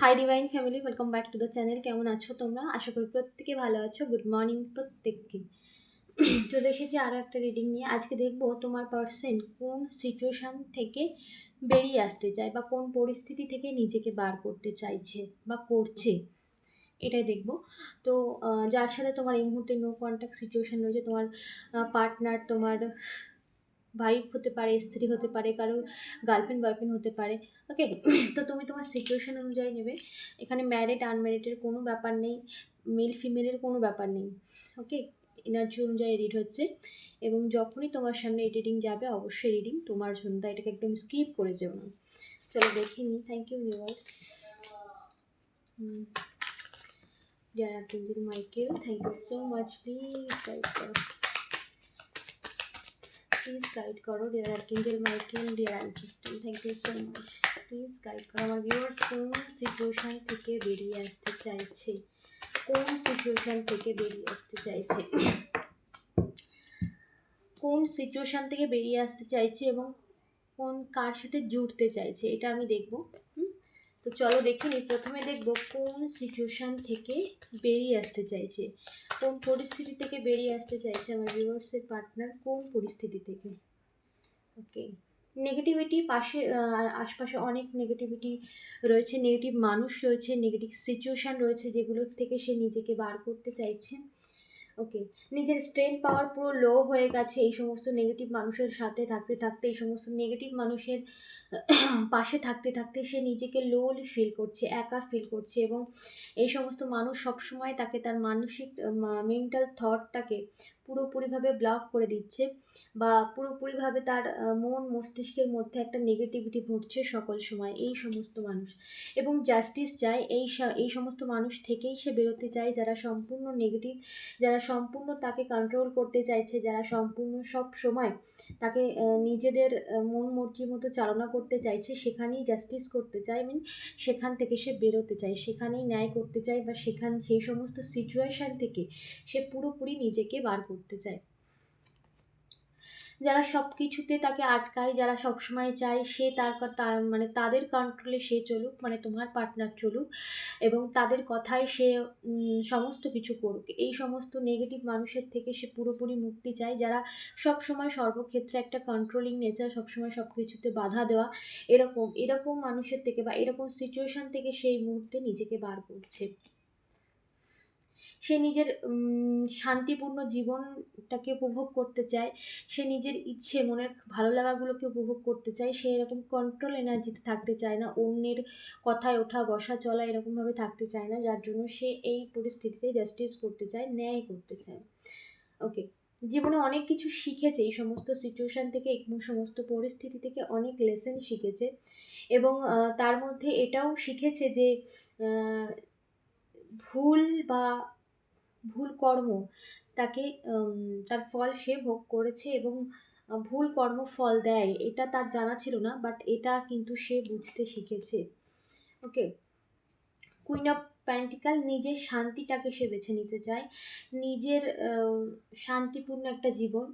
Hi divine family welcome back to the channel কেমন আছো তোমরা? আশা করি প্রত্যেকে ভালো আছো। গুড মর্নিং প্রত্যেককে। চলে এসেছি আরও একটা রিডিং নিয়ে। আজকে দেখব তোমার পার্সন কোন সিচুয়েশান থেকে বেরিয়ে আসতে চায় বা কোন পরিস্থিতি থেকে নিজেকে বার করতে চাইছে বা করছে। এটাই দেখব। তো যার সাথে তোমার এই মুহূর্তে নো কন্ট্যাক্ট সিচুয়েশান রয়েছে, তোমার পার্টনার তোমার ওয়াইফ হতে পারে, স্ত্রী হতে পারে কারও গার্লফ্রেন্ড বয়ফ্রেন্ড হতে পারে। ওকে তো তুমি তোমার সিচুয়েশান অনুযায়ী নেবে। এখানে ম্যারিড আনম্যারিডের কোনো ব্যাপার নেই। মেল ফিমেলের কোনো ব্যাপার নেই। ওকে এনার্জি অনুযায়ী রিড হচ্ছে। এবং যখনই তোমার সামনে এই যাবে, অবশ্যই রিডিং তোমার জন্য। তাই এটাকে একদম স্কিপ করে যেও না। চলো দেখে নিই। Thank you viewers dear archangel Michael thank you so much please please guide করো dear archangel Michael dear ancestors thank you so much please guide করো আমার ভিউয়ার্স কোন সিচুয়েশান থেকে বেরিয়ে আসতে চাইছে? কোন সিচুয়েশান থেকে বেরিয়ে আসতে চাইছে? কোন সিচুয়েশান থেকে বেরিয়ে আসতে চাইছে এবং কোন কার সাথে জুড়তে চাইছে? এটা আমি দেখব। হুম? তো চলো দেখে নিই প্রথমে দেখব কোন সিচুয়েশান থেকে বেরিয়ে আসতে চাইছে। কোন পরিস্থিতি থেকে বেরিয়ে আসতে চাইছে আমার ভিউয়ার্সের পার্টনার কোন পরিস্থিতি থেকে? ওকে নেগেটিভিটি পাশে আশপাশে অনেক নেগেটিভিটি রয়েছে নেগেটিভ মানুষ রয়েছে নেগেটিভ সিচুয়েশান রয়েছে যেগুলোর থেকে সে নিজেকে বার করতে চাইছে। ওকে নিজের স্ট্রেন্থ পাওয়ার পুরো লো হয়ে গেছে, এই সমস্ত নেগেটিভ মানুষের সাথে থাকতে থাকতে, এই সমস্ত নেগেটিভ মানুষের পাশে থাকতে থাকতে সে নিজেকে লোলি ফিল করছে, একা ফিল করছে এবং এই সমস্ত মানুষ সবসময় তাকে তার মানসিক মেন্টাল থটটাকে পুরোপুরিভাবে ব্লক করে দিচ্ছে বা পুরোপুরিভাবে তার মন মস্তিষ্কের মধ্যে একটা নেগেটিভিটি ঘটছে সকল সময়, এই সমস্ত মানুষ। এবং জাস্টিস চায় এই এই সমস্ত মানুষ থেকেই সে বেরোতে চায় যারা সম্পূর্ণ নেগেটিভ যারা সম্পূর্ণ তাকে কন্ট্রোল করতে চাইছে, যারা সম্পূর্ণ সব সময় তাকে নিজেদের মন মর্জির মতো চালনা করতে চাইছে, সেখানেই জাস্টিস করতে চায় মিন সেখান থেকে সে বেরোতে চায়, সেখানেই ন্যায় করতে চায় বা সেখান, সেই সমস্ত সিচুয়েশান থেকে সে পুরোপুরি নিজেকে বার করতে চায়। যারা সব কিছুতে তাকে আটকায়, যারা সবসময় চায় সে তার মানে তাদের কন্ট্রোলে সে চলুক মানে তোমার পার্টনার চলুক এবং তাদের কথায় সে সমস্ত কিছু করুক। এই সমস্ত নেগেটিভ মানুষের থেকে সে পুরোপুরি মুক্তি চায়, যারা সব সময় সর্বক্ষেত্রে একটা কন্ট্রোলিং নেচার সবসময় সব কিছুতে বাধা দেওয়া, এরকম এরকম মানুষের থেকে বা এরকম সিচুয়েশান থেকে সেই মুহূর্তে নিজেকে বার করছে। সে নিজের শান্তিপূর্ণ জীবনটাকে উপভোগ করতে চায়, সে নিজের ইচ্ছে, মনের ভালো লাগাগুলোকে উপভোগ করতে চায়, সে এরকম কন্ট্রোল এনার্জিতে থাকতে চায় না, অন্যের কথায় ওঠা, বসা, চলা এরকমভাবে থাকতে চায় না, যার জন্য সে এই পরিস্থিতিতে জাস্টিস করতে চায়, ন্যায় করতে চায়। ওকে জীবনে অনেক কিছু শিখেছে, এই সমস্ত সিচুয়েশান থেকে সমস্ত পরিস্থিতি থেকে অনেক লেসেন শিখেছে এবং তার মধ্যে এটাও শিখেছে যে ভুল বা ভুল কর্ম তাকে তার ফল সে ভোগ করেছে এবং ভুল কর্ম ফল দেয়, এটা তার জানা ছিল না বাট এটা কিন্তু সে বুঝতে শিখেছে। ওকে কুইন অফ প্যান্টিকাল নিজের শান্তিটাকে সে বেছে নিতে চায়। নিজের শান্তিপূর্ণ একটা জীবন।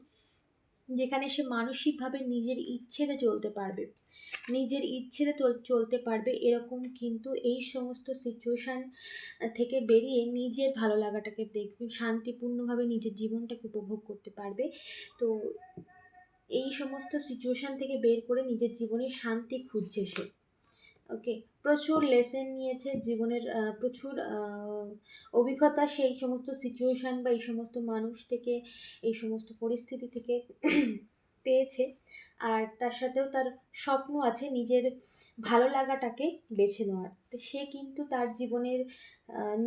যেখানে সে মানসিকভাবে নিজের ইচ্ছেতে চলতে পারবে। নিজের ইচ্ছেতে চলতে পারবে এরকম কিন্তু এই সমস্ত সিচুয়েশান থেকে বেরিয়ে নিজের ভালো লাগাটাকে দেখবে, শান্তিপূর্ণভাবে নিজের জীবনটাকে উপভোগ করতে পারবে। তো এই সমস্ত সিচুয়েশান থেকে বের করে নিজের জীবনে শান্তি খুঁজছে সে। ওকে প্রচুর লেসেন নিয়েছে জীবনের প্রচুর অভিজ্ঞতা সেই সমস্ত সিচুয়েশান বা এই সমস্ত মানুষ থেকে, এই সমস্ত পরিস্থিতি থেকে পেয়েছে। আর তার সাথেও তার স্বপ্ন আছে নিজের ভালো লাগাটাকে বেছে নেওয়ার। তো সে কিন্তু তার জীবনের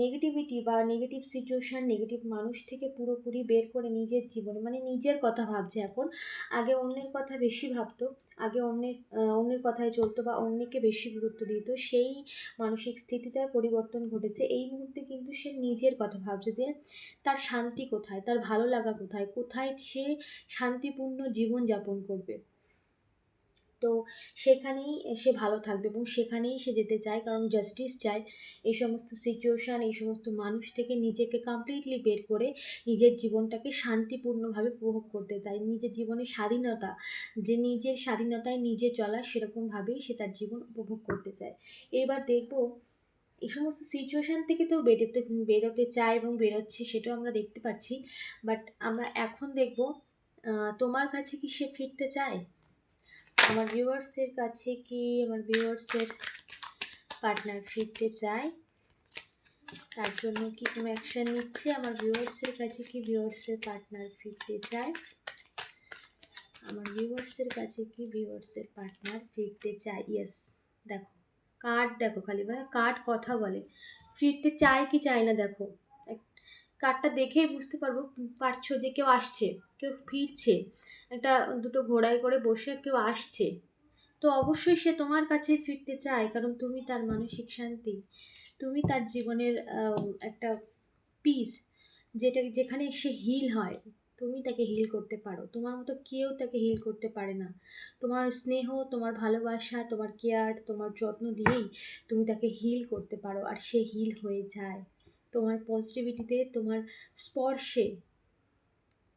নেগেটিভিটি বা নেগেটিভ সিচুয়েশান নেগেটিভ মানুষ থেকে পুরোপুরি বের করে নিজের জীবনে মানে নিজের কথা ভাবছে এখন। আগে অন্যের কথা বেশি ভাবতো, আগে অন্যের অন্যের কথায় চলতো বা অন্যকে বেশি গুরুত্ব দিত। সেই মানসিক স্থিতিটার পরিবর্তন ঘটেছে। এই মুহূর্তে কিন্তু সে নিজের কথা ভাবছে যে তার শান্তি কোথায়? তার ভালো লাগা কোথায়? কোথায় সে শান্তিপূর্ণ জীবন যাপন করবে? তো সেখানেই সে ভালো থাকবে এবং সেখানেই সে যেতে চায়, কারণ জাস্টিস চায়। এই সমস্ত সিচুয়েশান এই সমস্ত মানুষ থেকে নিজেকে কমপ্লিটলি বের করে নিজের জীবনটাকে শান্তিপূর্ণভাবে উপভোগ করতে চায়। নিজের জীবনে স্বাধীনতা, যে নিজের স্বাধীনতায় নিজে চলা সেরকমভাবেই সে তার জীবন উপভোগ করতে চায়। এবার দেখব, এই সমস্ত সিচুয়েশান থেকে তো বেরোতে বেরোতে চায় এবং বেরোচ্ছে সেটাও আমরা দেখতে পাচ্ছি। বাট আমরা এখন দেখব তোমার কাছে কি সে ফিরতে চায়? আমার ভিউয়ার্সের কাছে কি আমার ভিউয়ার্সের পার্টনার ফিরতে চায়? তার জন্য কি কোনো অ্যাকশন নিচ্ছে? আমার ভিউয়ার্সের কাছে কি ভিউয়ার্সের পার্টনার ফিরতে চায়? আমার ভিউয়ার্সের কাছে কি ভিউয়ার্সের পার্টনার ফিরতে চায়? ইয়েস দেখো কার্ড দেখো খালি মানে কার্ড কথা বলে। ফিরতে চায় কি চায় না দেখো। কার্ডটা দেখেই বুঝতে পারব, পারছ যে কেউ আসছে, কেউ ফিরছে। একটা দুটো ঘোড়ায় করে বসে কেউ আসছে। তো অবশ্যই সে তোমার কাছে ফিরতে চায়, কারণ তুমি তার মানসিক শান্তি, তুমি তার জীবনের একটা পিস যেটা, যেখানে সে হিল হয়, তুমি তাকে হিল করতে পারো। তোমার মতো কেউ তাকে হিল করতে পারে না। তোমার স্নেহ, তোমার ভালোবাসা, তোমার কেয়ার তোমার যত্ন দিয়েই তুমি তাকে হিল করতে পারো, আর সে হিল হয়ে যায়। তোমার পজিটিভিটিতে তোমার স্পর্শে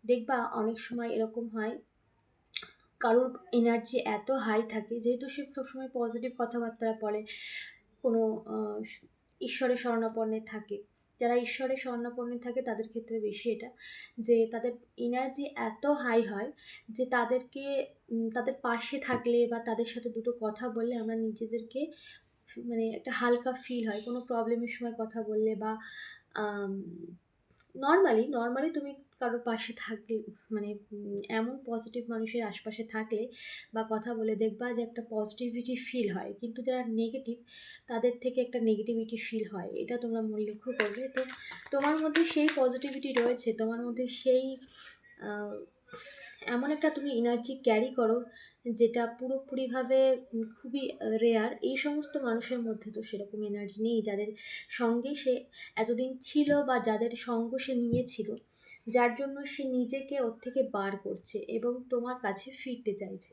দেখবা অনেক সময় এরকম হয়, কারোর এনার্জি এত হাই থাকে, যেহেতু সে সবসময় পজিটিভ কথাবার্তা বলে, কোনো ঈশ্বরের শরণাপন্নে থাকে। যারা ঈশ্বরের শরণাপন্নে থাকে, তাদের ক্ষেত্রে বেশি এটা, যে তাদের এনার্জি এত হাই হয়, যে তাদেরকে তাদের পাশে থাকলে বা তাদের সাথে দুটো কথা বললে আমরা নিজেদেরকে মানে একটা হালকা ফিল হয়। কোনো প্রবলেমের সময় কথা বললে বা নর্মালি নর্মালি তুমি কারোর পাশে থাকলে মানে এমন পজিটিভ মানুষের আশপাশে থাকলে বা কথা বলে দেখবা যে একটা পজিটিভিটি ফিল হয়। কিন্তু যারা নেগেটিভ তাদের থেকে একটা নেগেটিভিটি ফিল হয়। এটা তোমরা লক্ষ্য করবে। তো তোমার মধ্যে সেই পজিটিভিটি রয়েছে, তোমার মধ্যে সেই এমন একটা তুমি এনার্জি ক্যারি করো, যেটা পুরোপুরিভাবে খুবই রেয়ার এই সমস্ত মানুষের মধ্যে তো সেরকম এনার্জি নেই, যাদের সঙ্গে সে এতদিন ছিল বা যাদের সঙ্গ সে নিয়েছিল, যার জন্য সে নিজেকে ওর থেকে বার করছে এবং তোমার কাছে ফিরতে চাইছে।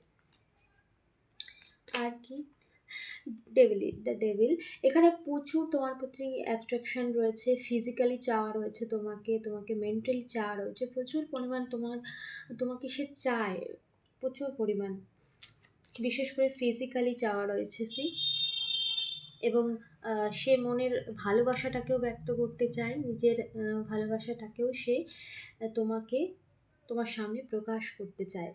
আর কি? ডেভিল দ্য ডেভিল এখানে প্রচুর তোমার প্রতি অ্যাট্রাকশন রয়েছে ফিজিক্যালি চাওয়া রয়েছে তোমাকে তোমাকে মেন্টালি চাওয়া রয়েছে, প্রচুর পরিমাণ তোমার, তোমাকে সে চায়, প্রচুর পরিমাণ। বিশেষ করে ফিজিক্যালি চাওয়া রয়েছে সি। এবং সে মনের ভালোবাসাটাকেও ব্যক্ত করতে চায়, নিজের ভালোবাসাটাকেও সে তোমাকে, তোমার সামনে প্রকাশ করতে চায়।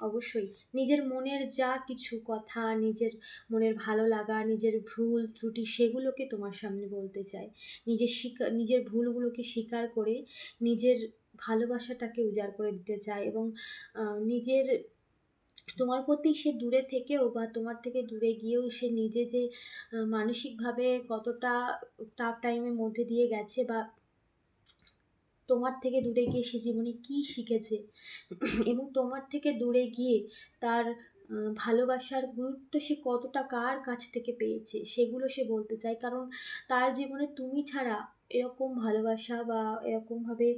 অবশ্যই। নিজের মনের যা কিছু কথা, নিজের মনের ভালো লাগা, নিজের ভুল, ত্রুটি সেগুলোকে তোমার সামনে বলতে চায় নিজের স্বীকার নিজের ভুলগুলোকে স্বীকার করে নিজের ভালোবাসাটাকে উজাড় করে দিতে চায় এবং নিজের, তোমার প্রতি সে দূরে থেকেও বা তোমার থেকে দূরে গিয়েও সে নিজে যে মানসিকভাবে কতটা টাফ টাইমের মধ্যে দিয়ে গেছে বা তোমার থেকে দূরে গিয়ে সে জীবনে কী শিখেছে? এবং তোমার থেকে দূরে গিয়ে তার ভালোবাসার গুরুত্ব সে কতটা কার কাছ থেকে পেয়েছে, সেগুলো সে বলতে চায়। কারণ তার জীবনে তুমি ছাড়া এরকম ভালোবাসা বা এরকমভাবে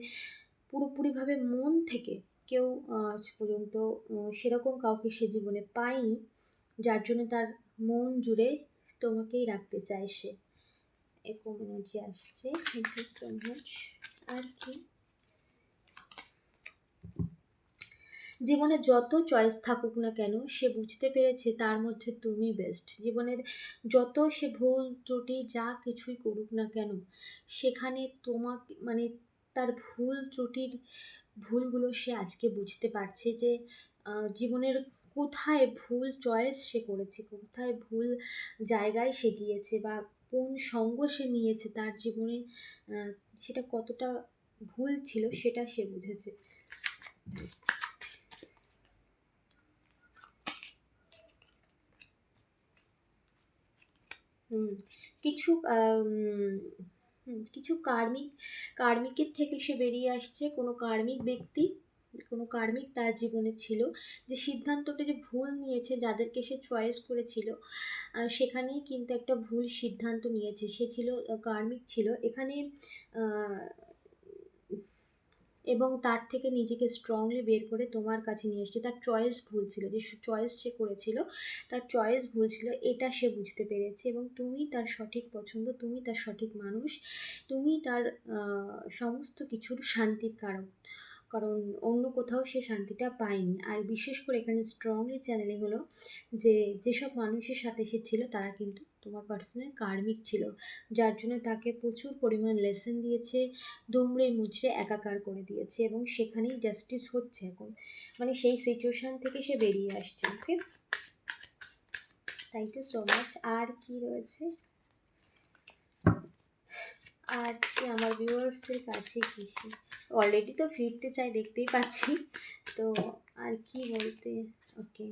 পুরোপুরিভাবে মন থেকে কেউ আজ পর্যন্ত সেরকম কাউকে সে জীবনে পায়নি, যার জন্য তার মন জুড়ে তোমাকেই রাখতে চায় সে। এরকম এনার্জি আসছে। থ্যাংক ইউ সো মাচ আর কি? জীবনে যত চয়েস থাকুক না কেন, সে বুঝতে পেরেছে তার মধ্যে তুমি বেস্ট জীবনের যত সে ভুল, ত্রুটি, যা কিছুই করুক না কেন, সেখানে তোমাকে মানে তার ভুল, ত্রুটির ভুলগুলো সে আজকে বুঝতে পারছে যে জীবনের কোথায় ভুল চয়েস সে করেছে, কোথায় ভুল জায়গায় সে গিয়েছে বা কোন সঙ্গ সে নিয়েছে তার জীবনে সেটা কতটা ভুল ছিল সেটা সে বুঝেছে। কিছু কিছু কার্মিক, কার্মিকের থেকে সে বেরিয়ে আসছে, কোনো কার্মিক ব্যক্তি কোনো কার্মিক তার জীবনে ছিল, যে সিদ্ধান্তটা যে ভুল নিয়েছে, যাদেরকে সে চয়েস করেছিল সেখানেই কিন্তু একটা ভুল সিদ্ধান্ত নিয়েছে। সে ছিল কার্মিক ছিল। এখানে এবং তার থেকে নিজেকে স্ট্রংলি বের করে তোমার কাছে নিয়ে এসছে। তার চয়েস ভুল ছিল, যে চয়েস সে করেছিল, তার চয়েস ভুল ছিল, এটা সে বুঝতে পেরেছে এবং তুমি তার সঠিক পছন্দ, তুমি তার সঠিক মানুষ, তুমি তার সমস্ত কিছুর শান্তির কারণ কারণ অন্য কোথাও সে শান্তিটা পায়নি। আর বিশেষ করে এখানে স্ট্রংলি চ্যানেলে হলো যে, যেসব মানুষের সাথে সে ছিল, তারা কিন্তু তোমার পার্সোনাল কার্মিক ছিল। যার জন্য তাকে প্রচুর পরিমাণ লেসন দিয়েছে, দুমড়ে মুচড়ে একাকার করে দিয়েছে এবং সেখানেই জাস্টিস হচ্ছে এখন। মানে সেই সিচুয়েশান থেকে সে বেরিয়ে আসছে okay thank you so much আর কি রয়েছে? আর আমার ভিউয়ার্সের কাছে কি? অলরেডি তো ফিরতে চাই, দেখতেই পাচ্ছি। তো আর কি বলতে? ওকে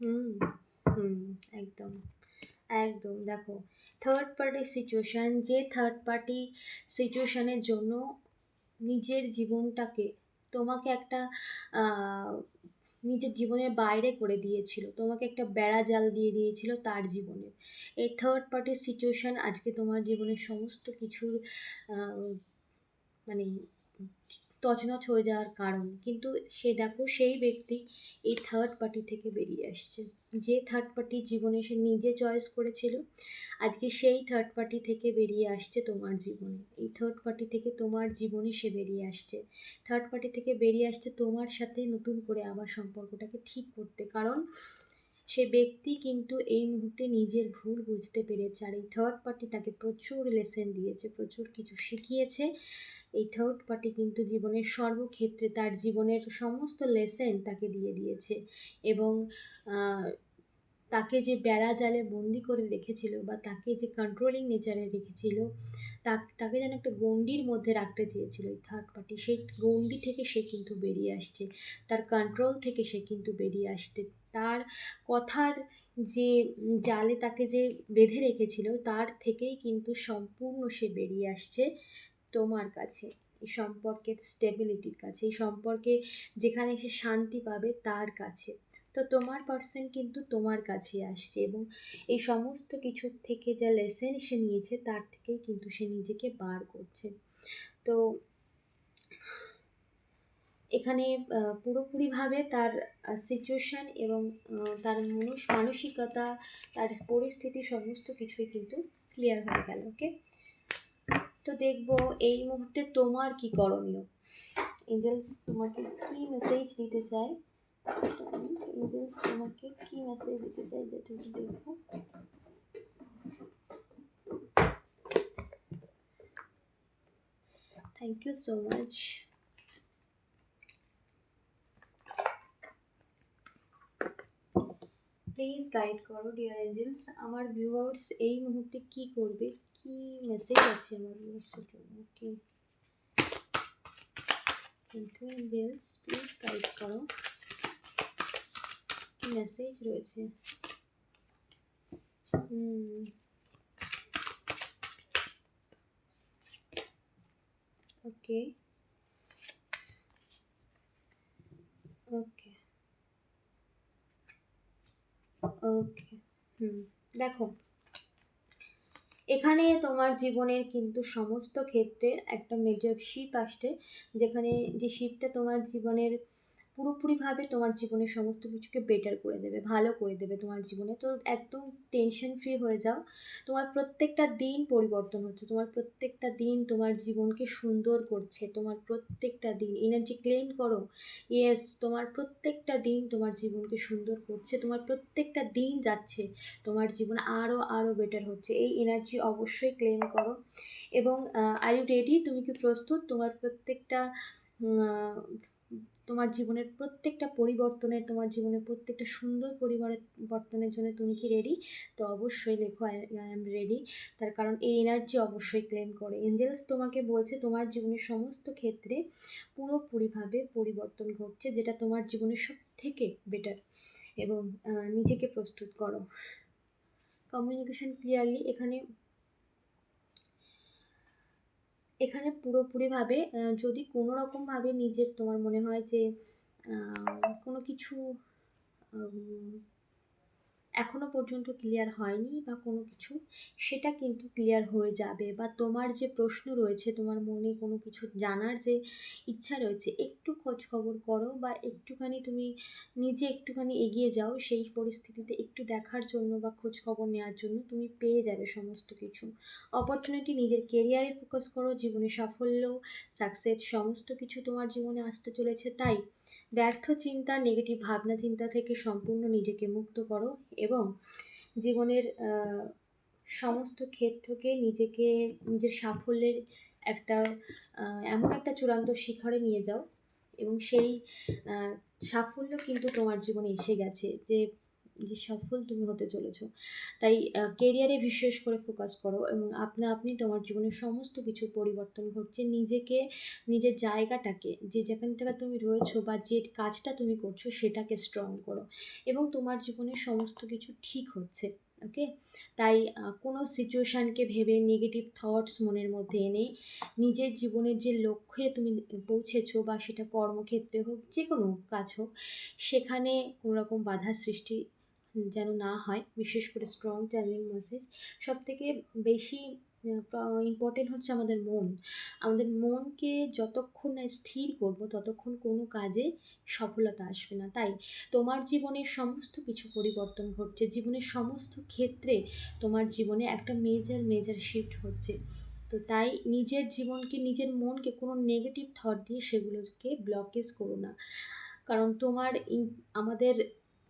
হুম হুম, একদম একদম। দেখো থার্ড পার্টি সিচুয়েশান যে থার্ড পার্টি সিচুয়েশানের জন্য নিজের জীবনটাকে তোমাকে একটা নিজের জীবনের বাইরে করে দিয়েছিল। তোমাকে একটা বেড়া জাল দিয়ে দিয়েছিল তার জীবনে। এই থার্ড পার্টির সিচুয়েশান আজকে তোমার জীবনের সমস্ত কিছুর মানে তছনছ হয়ে যাওয়ার কারণ। কিন্তু সে দেখো, সেই ব্যক্তি এই থার্ড পার্টি থেকে বেরিয়ে আসছে। যে থার্ড পার্টি জীবনে সে নিজে চয়েস করেছিল, আজকে সেই থার্ড পার্টি থেকে বেরিয়ে আসছে তোমার জীবনে। এই থার্ড পার্টি থেকে তোমার জীবনে সে বেরিয়ে আসছে। থার্ড পার্টি থেকে বেরিয়ে আসছে তোমার সাথে নতুন করে আবার সম্পর্কটাকে ঠিক করতে। কারণ সে ব্যক্তি কিন্তু এই মুহূর্তে নিজের ভুল বুঝতে পেরেছে। আর এই থার্ড পার্টি তাকে প্রচুর লেসেন দিয়েছে, প্রচুর কিছু শিখিয়েছে। এই থার্ড পার্টি কিন্তু জীবনের সর্বক্ষেত্রে তার জীবনের সমস্ত লেসেন তাকে দিয়ে দিয়েছে এবং তাকে যে বেড়া জালে বন্দি করে রেখেছিল বা তাকে যে কন্ট্রোলিং নেচারে রেখেছিল, তাকে যেন একটা গণ্ডির মধ্যে রাখতে চেয়েছিল এই থার্ড পার্টি সেই গণ্ডি থেকে সে কিন্তু বেরিয়ে আসছে, তার কন্ট্রোল থেকে সে কিন্তু বেরিয়ে আসতে তার কথার যে জালে তাকে যে বেঁধে রেখেছিল, তার থেকেই কিন্তু সম্পূর্ণ সে বেরিয়ে আসছে তোমার কাছে, এই সম্পর্কের স্টেবিলিটির কাছে, এই সম্পর্কে যেখানে সে শান্তি পাবে তার কাছে। তো তোমার পার্সন কিন্তু তোমার কাছে আসছে এবং এই সমস্ত কিছুর থেকে যা লেসেন সে নিয়েছে তার থেকেই কিন্তু সে নিজেকে বার করছে। তো এখানে পুরোপুরিভাবে তার সিচুয়েশান এবং তার মানুষ, মানসিকতা, তার পরিস্থিতি, সমস্ত কিছুই কিন্তু ক্লিয়ার হয়ে গেল ওকে তো দেখব এই মুহূর্তে তোমার কি করণীয়? এঞ্জেলস তোমাকে কি মেসেজ দিতে চায়? এঞ্জেলস তোমাকে কি মেসেজ দিতে চায় যেটা দেখব। Thank you so much please guide করো ডিয়ার এঞ্জেলস আমার ভিউয়ার্স এই মুহূর্তে কি করবে? কি মেসেজ আছে আমার thank you angels please guide করো কি মেসেজ রয়েছে হুম ওকে ওকে ওকে হুম দেখো এখানে তোমার জীবনের কিন্তু সমস্ত ক্ষেত্রে একটা মেজর শিপ আসছে, যেখানে যে শিপটা তোমার জীবনের পুরোপুরিভাবে তোমার জীবনের সমস্ত কিছুকে বেটার করে দেবে, ভালো করে দেবে। তোমার জীবনে তো একদম টেনশন ফ্রি হয়ে যাও। তোমার প্রত্যেকটা দিন পরিবর্তন হচ্ছে। তোমার প্রত্যেকটা দিন তোমার জীবনকে সুন্দর করছে। তোমার প্রত্যেকটা দিন এনার্জি ক্লেম করো। ইয়েস তোমার প্রত্যেকটা দিন তোমার জীবনকে সুন্দর করছে। তোমার প্রত্যেকটা দিন যাচ্ছে। তোমার জীবন আরও আরও বেটার হচ্ছে। এই এনার্জি অবশ্যই ক্লেম করো। এবং আর ইউ রেডি তুমি কি প্রস্তুত? তোমার প্রত্যেকটা তোমার জীবনের প্রত্যেকটা পরিবর্তনের, তোমার জীবনের প্রত্যেকটা সুন্দর পরিবর্তনের জন্য তুমি কি রেডি তো অবশ্যই লেখো আই এম রেডি তার কারণ এই এনার্জি অবশ্যই ক্লেম করে। এঞ্জেলস তোমাকে বলছে তোমার জীবনের সমস্ত ক্ষেত্রে পুরোপুরিভাবে পরিবর্তন ঘটছে, যেটা তোমার জীবনের সব থেকে বেটার এবং নিজেকে প্রস্তুত করো। কমিউনিকেশন ক্লিয়ারলি এখানে এখানে পুরোপুরিভাবে যদি কোনো রকমভাবে নিজের তোমার মনে হয় যে কোনো কিছু এখনও পর্যন্ত ক্লিয়ার হয়নি বা কোনো কিছু, সেটা কিন্তু ক্লিয়ার হয়ে যাবে। বা তোমার যে প্রশ্ন রয়েছে, তোমার মনে কোনো কিছু জানার যে ইচ্ছা রয়েছে, একটু খোঁজ খবর করো বা একটুখানি তুমি নিজে একটুখানি এগিয়ে যাও, সেই পরিস্থিতিতে একটু দেখার জন্য বা খোঁজ খবর নেওয়ার জন্য তুমি পেয়ে যাবে সমস্ত কিছু। অপরচুনিটি নিজের কেরিয়ারে ফোকাস করো, জীবনে সাফল্য সাকসেস সমস্ত কিছু তোমার জীবনে আসতে চলেছে, তাই ব্যর্থ চিন্তা নেগেটিভ ভাবনা চিন্তা থেকে সম্পূর্ণ নিজেকে মুক্ত করো এবং জীবনের সমস্ত ক্ষেত্রকে নিজেকে, নিজের সাফল্যের একটা এমন একটা চূড়ান্ত শিখরে নিয়ে যাও এবং সেই সাফল্য কিন্তু তোমার জীবনে এসে গেছে যে যে সফল তুমি হতে চলেছো। তাই কেরিয়ারে বিশেষ করে ফোকাস করো এবং আপনা আপনি তোমার জীবনের সমস্ত কিছু পরিবর্তন ঘটছে। নিজেকে, নিজের জায়গাটাকে, যে যেখান থেকে তুমি রয়েছো বা যে কাজটা তুমি করছ সেটাকে স্ট্রং করো এবং তোমার জীবনে সমস্ত কিছু ঠিক হচ্ছে ওকে তাই কোনো সিচুয়েশানকে ভেবে নেগেটিভ থটস মনের মধ্যে এনে নিজের জীবনের যে লক্ষ্যে তুমি পৌঁছেছো বা সেটা কর্মক্ষেত্রে হোক যে কোনো কাজ হোক, সেখানে কোনো রকম বাধার সৃষ্টি যেন না হয়, বিশেষ করে স্ট্রং চ্যানেলিং মেসেজ সব থেকে বেশি ইম্পর্টেন্ট হচ্ছে আমাদের মন। আমাদের মনকে যতক্ষণ না স্থির করব, ততক্ষণ কোনো কাজে সফলতা আসবে না। তাই তোমার জীবনের সমস্ত কিছু পরিবর্তন ঘটছে। জীবনের সমস্ত ক্ষেত্রে তোমার জীবনে একটা মেজর মেজর শিফট হচ্ছে। তো তাই নিজের জীবনকে, নিজের মনকে কোনো নেগেটিভ থট দিয়ে সেগুলোকে ব্লকেজ করো না। কারণ তোমার আমাদের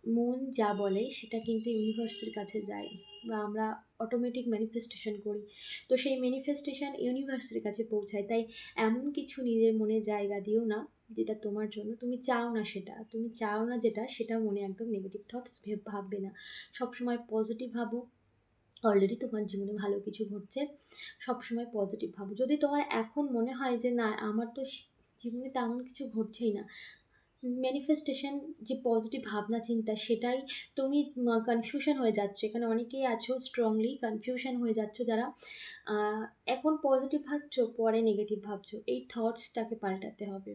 মন যা বলে সেটা কিন্তু ইউনিভার্সের কাছে যায় বা আমরা অটোমেটিক ম্যানিফেস্টেশন করি। তো সেই ম্যানিফেস্টেশন ইউনিভার্সের কাছে পৌঁছায়। তাই এমন কিছু নিজের মনে জায়গা দিও না যেটা তোমার জন্য, তুমি চাও না সেটা। তুমি চাও না যেটা, সেটা মনে একদম নেগেটিভ থটস ভাববে না। সবসময় পজিটিভ ভাবো। অলরেডি তোমার জীবনে ভালো কিছু ঘটছে। সবসময় পজিটিভ ভাবো। যদি তোমার এখন মনে হয় যে, না, আমার তো জীবনে তেমন কিছু ঘটছেই না ম্যানিফেস্টেশন যে পজিটিভ ভাবনা, চিন্তা, সেটাই তুমি কনফিউশন হয়ে যাচ্ছ। এখানে অনেকেই আছো স্ট্রংলি কনফিউশন হয়ে যাচ্ছ যারা। এখন পজিটিভ ভাবছ, পরে নেগেটিভ ভাবছ। এই থটসটাকে পাল্টাতে হবে।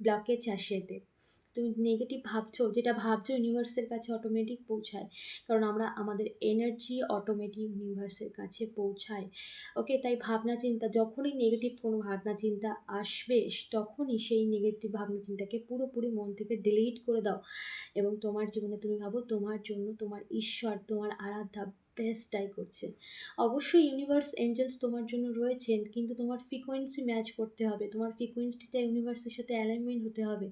ব্লকেজ আসে এতে। তুমি নেগেটিভ ভাবছ, যেটা ভাবছ ইউনিভার্সের কাছে অটোমেটিক পৌঁছায়। কারণ আমরা আমাদের এনার্জি অটোমেটিক ইউনিভার্সের কাছে পৌঁছায়। ওকে তাই ভাবনা চিন্তা, যখনই নেগেটিভ কোনো ভাবনা চিন্তা আসবে, তখনই সেই নেগেটিভ ভাবনা চিন্তাকে পুরোপুরি মন থেকে ডিলিট করে দাও। এবং তোমার জীবনে তুমি ভাবো তোমার জন্য তোমার ঈশ্বর, তোমার আরাধ্যা বেস্টটাই করছে। অবশ্যই ইউনিভার্স এঞ্জেলস তোমার জন্য রয়েছেন, কিন্তু তোমার ফ্রিকোয়েন্সি ম্যাচ করতে হবে। তোমার ফ্রিকোয়েন্সিটা ইউনিভার্সের সাথে অ্যালাইনমেন্ট হতে হবে।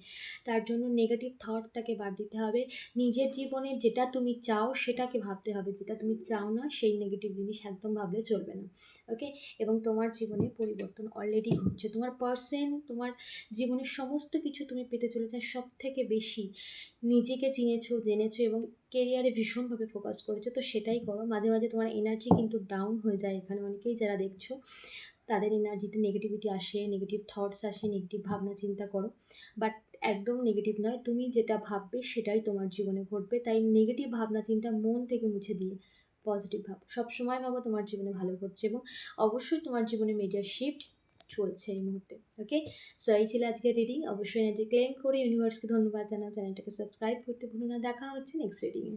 তার জন্য নেগেটিভ থটটাকে বাদ দিতে হবে। নিজের জীবনে যেটা তুমি চাও সেটাকে ভাবতে হবে। যেটা তুমি চাও না, সেই নেগেটিভ জিনিস একদম ভাবলে চলবে না। ওকে এবং তোমার জীবনে পরিবর্তন অলরেডি ঘটছে। তোমার পার্সেন তোমার জীবনের সমস্ত কিছু তুমি পেতে চলেছে সব থেকে বেশি। নিজেকে চিনেছো, জেনেছো এবং কেরিয়ারে ভীষণভাবে ফোকাস করেছ। তো সেটাই করো। মাঝে মাঝে তোমার এনার্জি কিন্তু ডাউন হয়ে যায় এখানে অনেকেই যারা দেখছ। তাদের এনার্জিতে নেগেটিভিটি আসে নেগেটিভ থটস আসে নেগেটিভ ভাবনা চিন্তা করো। বাট একদম নেগেটিভ নয়। তুমি যেটা ভাববে সেটাই তোমার জীবনে ঘটবে। তাই নেগেটিভ ভাবনা চিন্তা মন থেকে মুছে দিয়ে পজিটিভ ভাব। সবসময় ভাবো তোমার জীবনে ভালো ঘটছে এবং অবশ্যই তোমার জীবনে মেডিয়ার শিফট চলছে এই মুহূর্তে ওকে সো এই ছিল আজকে রিডিং অবশ্যই আজকে ক্লেম করে ইউনিভার্সকে ধন্যবাদ জানাও চ্যানেলটাকে সাবস্ক্রাইব করতে ভুলো না, দেখা হচ্ছে নেক্সট রিডিংয়ে